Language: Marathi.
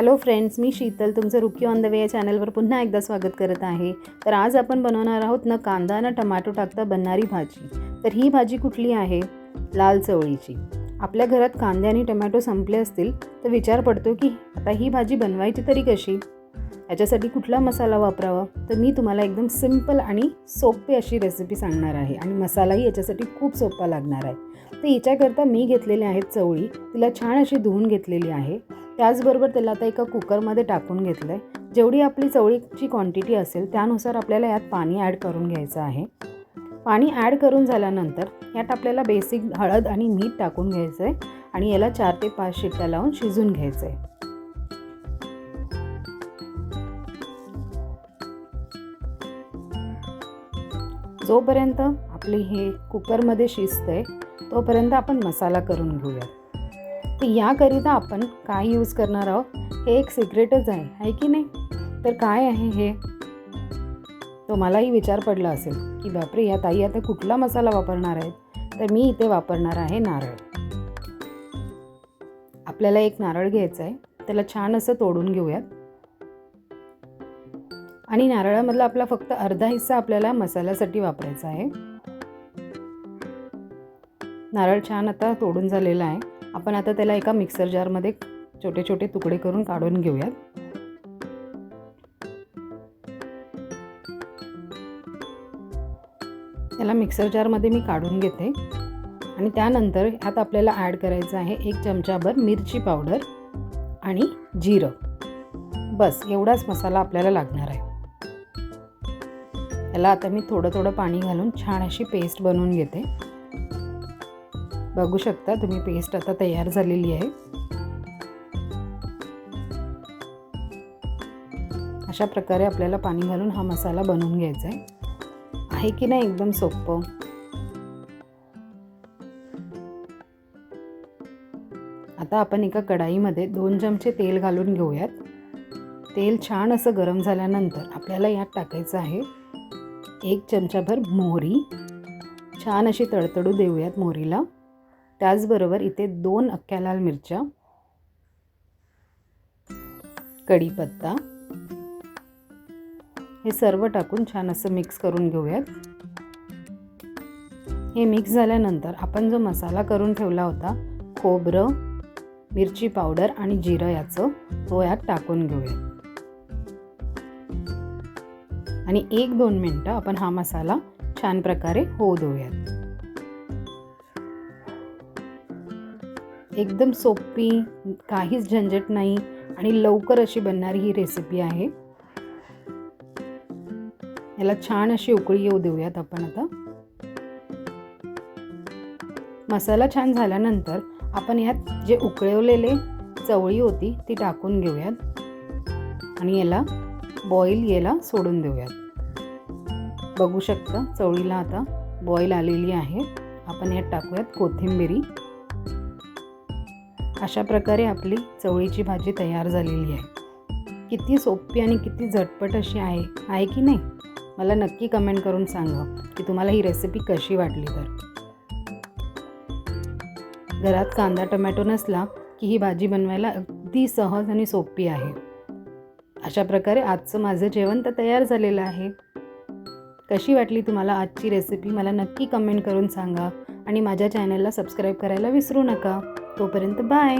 हॅलो फ्रेंड्स मी शीतल. तुमचं रुकी ऑन द वे या चॅनलवर पुन्हा एकदा स्वागत करत आहे. तर आज आपण बनवणार आहोत ना कांदा ना टमाटो टाकता बनणारी भाजी. तर ही भाजी कुठली आहे? लाल चवळीची. आपल्या घरात कांदे आणि टमॅटो संपले असतील तर विचार पडतो की आता ही भाजी बनवायची तरी कशी? याच्यासाठी कुठला मसाला वापरावा? तर मी तुम्हाला एकदम सिंपल आणि सोपी अशी रेसिपी सांगणार आहे. आणि मसालाही याच्यासाठी खूप सोपा लागणार आहे. तर याच्याकरता मी घेतलेले आहेत चवळी. तिला छान अशी धुवून घेतलेली आहे. त्याचबरोबर त्याला आता एका कुकरमध्ये टाकून घेतलं आहे जेवढी आपली चवळीची क्वांटिटी असेल त्यानुसार आपल्याला यात पाणी ॲड करून घ्यायचं आहे. पाणी ॲड करून झाल्यानंतर यात आपल्याला बेसिक हळद आणि मीठ टाकून घ्यायचं आहे आणि याला चार ते पाच शिट्ट्या लावून शिजून घ्यायचं आहे जोपर्यंत आपली हे कुकरमध्ये शिजतं आहे तोपर्यंत आपण मसाला करून घेऊया तर याकरिता आपण काय यूज करणार आहोत? हे एक सिक्रेटच आहे आहे की नाही? तर काय आहे हे? तो मलाही विचार पडला असेल की बापरे या ताई आता कुठला मसाला वापरणार आहेत? तर मी इथे वापरणार आहे नारळ. आपल्याला एक नारळ घ्यायचं आहे त्याला छान असं तोडून घेऊयात. आणि नारळामधला आपला फक्त अर्धा हिस्सा आपल्याला मसाल्यासाठी वापरायचा आहे. नारळ छान आता तोडून झालेला आहे. आपण आता त्याला एका मिक्सर जारमध्ये छोटे छोटे तुकडे करून काढून घेऊयात. त्याला मिक्सर जारमध्ये मी काढून घेते. आणि त्यानंतर ह्यात आपल्याला ॲड करायचं आहे एक चमचाभर मिरची पावडर आणि जिरं. बस एवढाच मसाला आपल्याला लागणार आहे. याला आता मी थोडं थोडं पाणी घालून छान अशी पेस्ट बनवून घेते. बघू शकता तुम्ही पेस्ट आता तयार झालेली आहे. अशा प्रकारे आपल्याला पाणी घालून हा मसाला बनवून घ्यायचा आहे. आहे की नाही एकदम सोपं? आता आपण एका कढाईमध्ये दोन चमचे तेल घालून घेऊयात. तेल छान असं गरम झाल्यानंतर आपल्याला यात टाकायचं आहे एक चमचाभर मोहरी. छान अशी तडतडू देऊयात मोहरीला. त्याचबरोबर इथे दोन अख्ख्या लाल मिरच्या कढीपत्ता हे सर्व टाकून छान असं मिक्स करून घेऊयात. हे मिक्स झाल्यानंतर आपण जो मसाला करून ठेवला होता खोबरं मिरची पावडर आणि जिरं याचं तो यात टाकून घेऊयात. आणि एक दोन मिनटं आपण हा मसाला छान प्रकारे होऊ देऊयात. एकदम सोपी काहीच झंझट नाही आणि लवकर अशी बनणारी ही रेसिपी आहे. याला छान अशी उकळी येऊ देऊयात आपण आता. मसाला छान झाल्यानंतर आपण यात जे उकळवलेले चवळी होती ती टाकून घेऊयात. आणि याला बॉईल याला सोडून देऊयात. बघू शकता चवळीला आता बॉईल आलेली आहे. आपण यात टाकूयात कोथिंबिरी. अशा प्रकारे आपली चवळीची भाजी तयार झालेली आहे. किती सोपी आणि किती झटपट अशी आहे आहे की नाही? मला नक्की कमेंट करून सांगा की तुम्हाला ही रेसिपी कशी वाटली तर. घरात कांदा टमॅटो नसला की ही भाजी बनवायला अगदी सहज आणि सोपी आहे. अशा प्रकारे आजचं माझं जेवण तर तयार झालेलं आहे. कशी वाटली तुम्हाला आजची रेसिपी मला नक्की कमेंट करून सांगा आणि माझ्या चॅनलला सबस्क्राईब करायला विसरू नका. तोपर्यंत बाय.